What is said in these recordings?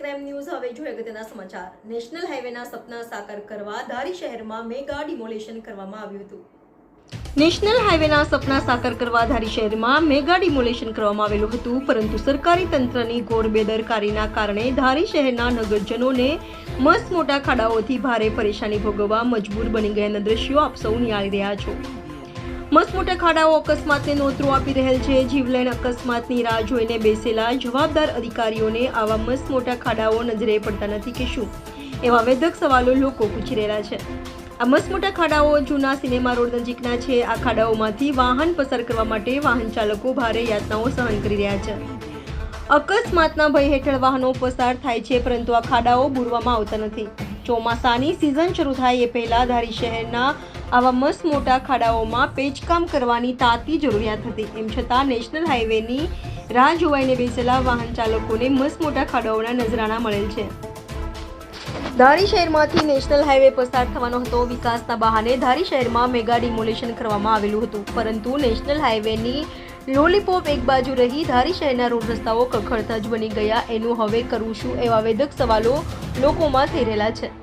Crime news હવે જોઈએ અગત્યના સમાચાર. નેશનલ હાઈવેના સપના સાકાર કરવા ધારી શહેરમાં મેગા ડિમોલેશન કરવામાં આવ્યું હતું. નેશનલ હાઈવેના સપના સાકાર કરવા ધારી શહેરમાં મેગા ડિમોલેશન કરવામાં આવેલું હતું, પરંતુ સરકારી તંત્રની ઘોર બેદરકારીના કારણે ધારી શહેરના નગરજનોને મસ્ત મોટા ખાડાઓથી ભારે પરેશાની ભોગવવા મજબૂર બની ગયાના દ્રશ્યો આપ સૌ નિહાળી રહ્યા છો. મસ્ત મોટા ખાડાઓ અકસ્માતને નોતરું આપી રહેલ છે. જીવલેણ અકસ્માતની રાહ જોઈને બેસેલા જવાબદાર અધિકારીઓને આવા મસમોટા ખાડાઓ નજરે પડતા નથી કે શું? એવા વેધક સવાલો લોકો પૂછી રહેલા છે. આ મસમોટા ખાડાઓ જૂના સિનેમા રોડ નજીકના છે. આ ખાડાઓમાંથી વાહન પસાર કરવા માટે વાહન ચાલકો ભારે યાતનાઓ સહન કરી રહ્યા છે. અકસ્માતના ભય હેઠળ વાહનો પસાર થાય છે, પરંતુ આ ખાડાઓ બુરવામાં આવતા નથી. ચોમાસાની સિઝન શરૂ થાય એ પહેલા ધારી શહેરના આવા મસ્ત મોટા ખાડાઓમાં પેચકામ કરવાની તાતી જરૂરિયાત હતી. એમ છતાં નેશનલ હાઈવેની રાહ જોવાઈને બેસેલા વાહન ચાલકોને મસ્ત મોટા ખાડાઓના નજરાણા મળેલ છે. ધારી શહેરમાંથી નેશનલ હાઈવે પસાર થવાનો હતો. વિકાસના બહાને ધારી શહેરમાં મેગા ડિમોલેશન કરવામાં આવેલું હતું. પરંતુ નેશનલ હાઈવેની લોલીપોપ એક બાજુ રહી ધારી શહેરના રોડ રસ્તાઓ કખડતા જ બની ગયા. એનું હવે કરવું શું એવા વેધક સવાલો લોકોમાં થઈ રહેલા છે.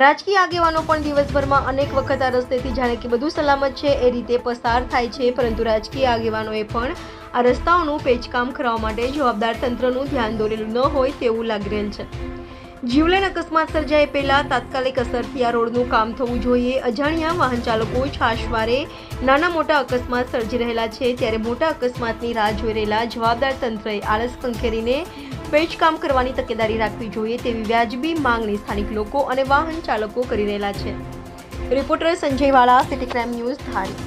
રાજકીય આગેવાનો પણ દિવસભરમાં અનેક વખત આ રસ્તેથી જાણે કે બધું સલામત છે, એ રીતે પસાર થાય છે, પરંતુ રાજકીય આગેવાનોએ પણ આ રસ્તાઓનું પેચકામ કરવા માટે જવાબદાર તંત્રનું ધ્યાન દોરેલું ન હોય તેવું લાગી રહેલ છે. જીવલેણ અકસ્માત સર્જાય પહેલા તાત્કાલિક અસરથી આ રોડનું કામ થવું જોઈએ. અજાણ્યા વાહન ચાલકો છાશવારે નાના મોટા અકસ્માત સર્જી રહેલા છે. ત્યારે મોટા અકસ્માતની રાહ જોઈ રહેલા જવાબદાર તંત્રએ આળસ કંખેરીને પેચકામ કરવાની તકેદારી રાખવી જોઈએ તેવી વ્યાજબી માંગણી સ્થાનિક લોકો અને વાહન ચાલકો કરી રહેલા છે. રિપોર્ટર સંજય વાળા સિટી ક્રાઇમ ન્યૂઝ ધારી.